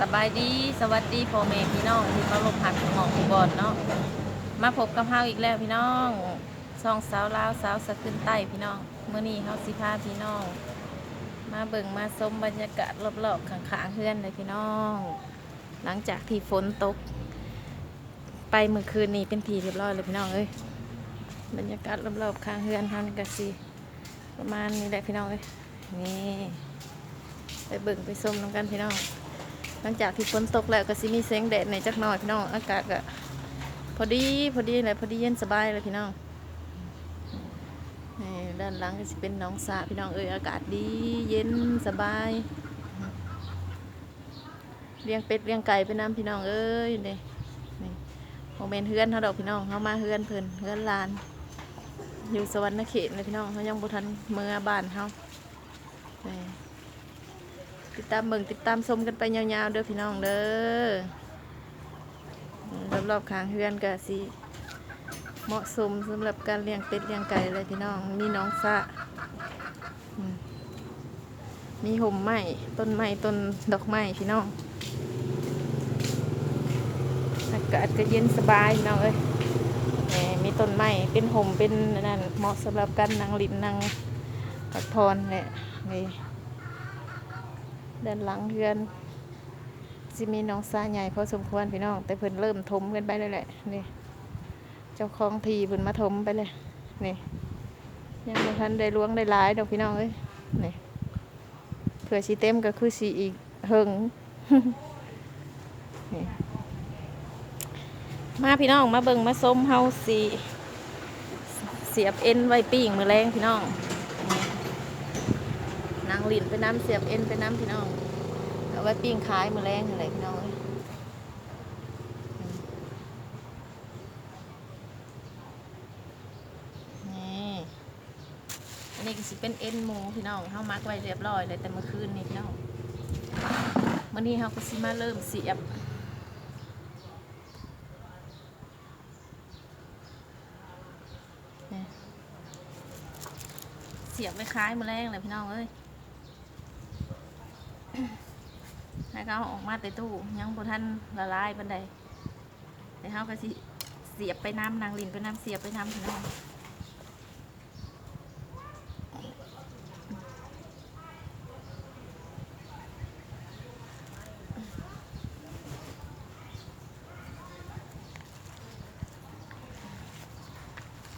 สบายดีสวัสดีพ่อแม่พี่น้องที่เขาลงหักหมองอุบลเนาะมาพบกับเฮาอีกแล้วพี่น้องสองสาวลาวสาวสะขึ้นใต้พี่น้องเมื่อนี้เฮาสิพาพี่น้อง มาเบิ่งมาชมบรรยากาศรอบๆข้างๆเฮือนเลยพี่น้อง หลังจากที่ฝนตก ไปเมื่อคืนนี้เป็นทีเรียบร้อยเลยพี่น้องเอ้ยบรรยากาศรอบๆข้างเฮือนทันกะสิประมาณนี้แหละพี่น้องเอ้ยนี่ไปเบิ่งไปชมน้ำกันพี่น้อง หลังจากที่ฝนตกแล้วก็สิมีแสงแดดในจักหน่อยพี่น้องอากาศก็พอดีพอดีเลยพอดีเย็นสบายเลยพี่น้องนี่ด้านหลังก็สิเป็นน้องสระพี่น้องเอ้ยอากาศดีเย็นสบายเลี้ยงเป็ดเลี้ยงไก่ไปน้ำพี่น้องเอ้ยนี่นี่โมเมนเฮือนเขาดอกพี่น้องเขามาเฮือนเพิ่นเฮือนลาน อยู่สวรรค์เขตเลยพี่น้องเขายังบุทันเมื่อบ้านเขานี่ ติดตามเบิ่งติดตามชมกันไปยาวๆเด้อพี่น้องเด้อรอบๆข้างเฮือนก็สิเหมาะสมสำหรับการเลี้ยงเป็ดเลี้ยงไก่เลยพี่น้องมีน้องสะมีห่มไม้ต้นไม้ต้นดอกไม้พี่น้องอากาศก็เย็นสบายน้องเอ้ยแหมมีต้นไม้เป็นห่มเป็นนั่นเหมาะสำหรับการนั่งลิ้นนั่งพักผ่อนแหละนี่ เด้านหลังเรือนสิมีน้องซาใหญ่พอสมควรพี่น้อง แต่เพิ่นเริ่มถมกันไปเลยแหละนี่เจ้าของทีเพิ่นมาถมไปเลยนี่ยังไม่ทันได้ล้วงได้หลายดอกพี่น้องเอ้ยนี่เผื่อสีเต็มก็คือสีอีกเฮิงนี่มาพี่น้องมาเบิ่งมาส้มเฮาสีเสียบเอ็นไว้ปิ้งมือแรงพี่น้องางลินไปน้ำเสียบเอ็นไปน้ำพี่น้องเอาไว้ปิ้งขายมือแรงอะไรพี่น้องเอ้ยนี่อันนี้ก็สิเป็นเอ็นหมูพี่น้องเฮามักไว้เรียบร้อยเลยแต่เมื่อคืนนี่พี่น้องวันนี้เฮาก็สิมาเริ่มเสียบเสียบไว้คล้ายมือแรงเลยพี่น้องเอ้ย ให้เขาออกมาแต่ตู้ยังบ่ทันละลายบันไดแต่เขาก็สิเสียบไปน้ำนางลินไปน้ำเสียบไปน้ำพี่น้อง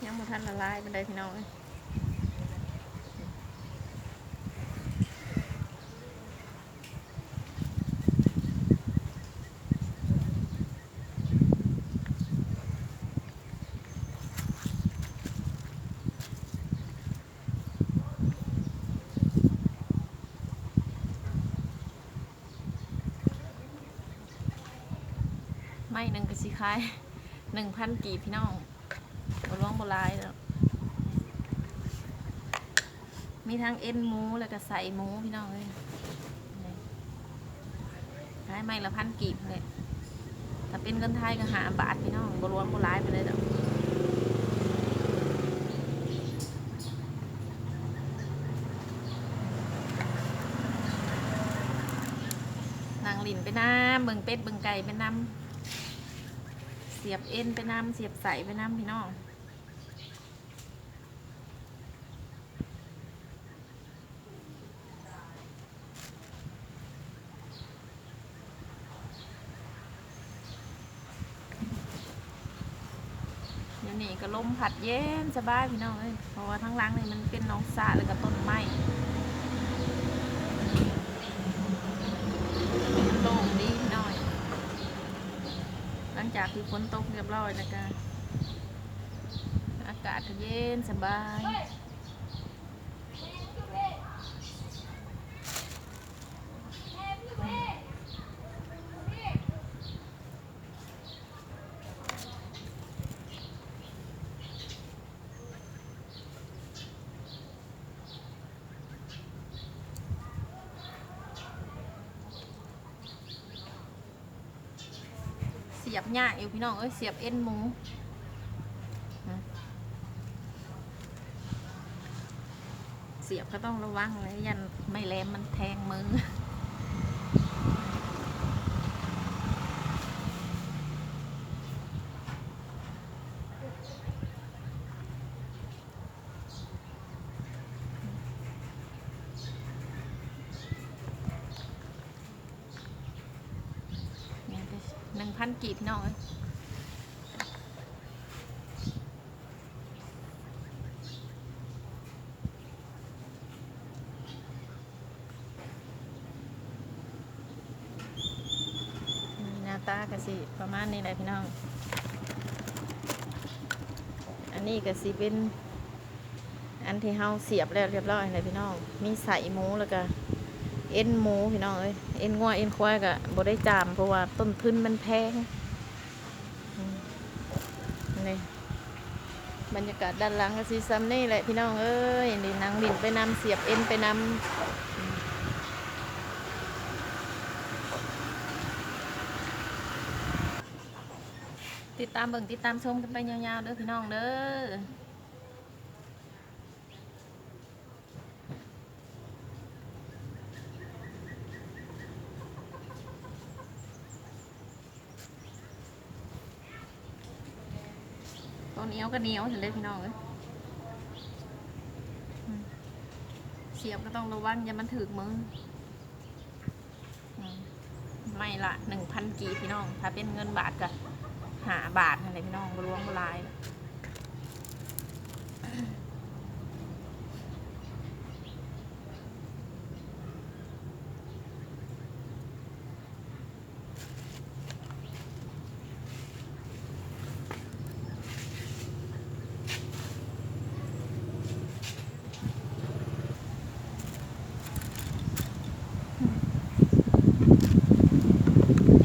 ยังบ่ทันละลายบันไดพี่น้องเอ้ย ไม่ หนึ่งก็สิคายหนึ่งพันกีบพี่น้องบร้องบลายแล้วมีทั้งเอ็นหมูแล้วก็ใส่หมูพี่น้องเลยขายไม่ละพันกีบเลยถ้าเป็นเงินไทยก็หาบาทพี่น้องบร้องบลายไปเลยเด้อนางหลินไปน้ำเบิ่งเป็ดเบิ่งไก่ไปน้ำ สียบเอ็นไปน้ำเสียบใสไปน้ำพี่น้องเดี๋ยวนี้ก็ลมผัดเย็นสบายพี่น้องเอ้ยเพราะว่าทั้งหลังนี่มันเป็นน้องสาแล้วก็ต้นไม้โล่งดีพี่น้อย หลัง จากที่ฝนตกเรียบร้อยนะคะอากาศก็เย็นสบาย ยบยากอยู่พี่น้องเอ้ยเสียบเอ็นหมูนะเสียบก็ต้องระวังเลยยันไม่แลมมันแทงมือ พันกีบพี่น้องเอ้ยนี่หน้าตากะสิประมาณนี้แหละพี่น้อง อันนี้ก็สิเป็นอันที่เฮาเสียบแล้วเรียบร้อยเลยพี่น้อง มีใส่หมูแล้วก็ เอ็นหมูพี่น้องเอ้ยเอ็นงัวเอ็นควายก็บ่ได้จามเพราะว่าต้นทุนมันแพงนี่บรรยากาศด้านหลังก็สิซ้ำนี่แหละพี่น้องเอ้ยนี่นางดินไปนำเสียบเอ็นไปนำติดตามเบิ่งติดตามชมกันไปยาวๆเด้อพี่น้องเด้อ ตัวเหนียวก็เหนียวเห็นเลยพี่น้องเลยเสียบก็ต้องระวังอย่ามันถึกมือไม่ละหนึ่งพันกีพี่น้อง ถ้าเป็นเงินบาทก็หาบาทอะไรพี่น้องรวงบลาย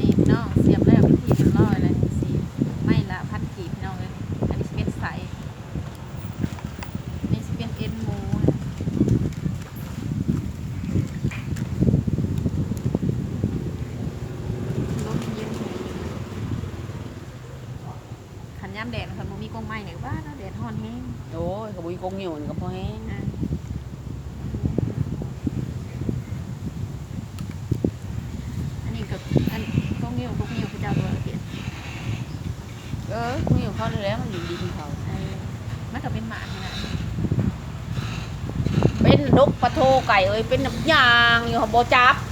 นี่พี่น้องเสียบแล้วเป็นที่เรียบร้อยเลยสิไม่ละพันกีพี่น้องเลยอันนี้สิเป็นใสนี่สิเป็นเอ็นหมูนะลมเย็นขันย่ำแดดขันบ่มี กรงไม้เนี่ยว่าเนาะแดดฮ้อนแห้งโอ้ยกระบุยกงอยู่นี่ก็พอแห้งอะอันนี้กับอันกรงเงี้ยวกรงเงี้ยวพี่เจ้าตัวละเอียดเออคงอยู่เขาเลยแล้วมันอยู่ดีของเขาไอ้มันก็เป็นหมาขนาดนี้เป็นนกปลาโทไก่เอ้ยเป็นน้ำยางอยู่บ่จับเออ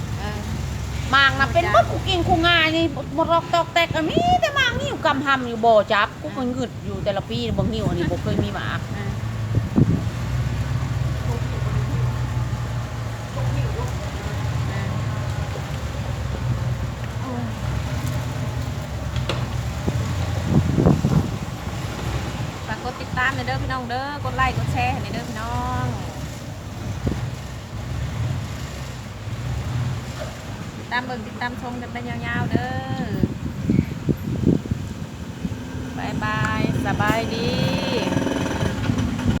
มางน่ะเป็นบ่บ่จับกูกินกูง่ายนี่บ่รอกตอกแตกอันนี้แต่มางนี่อยู่กำหำอยู่บ่จับกูก็งึดอยู่แต่ละปีบ่หิวอันนี้บ่เคยมีหมากอะฝากกดติดตามในอยเด้อพี่น้องเด้อกดไลค์กดแชร์ให้ในอยเด้อพี่น้องติด ตามเบิ่งติดตามชมกันไปยาวๆเด้อบายบายสบายดี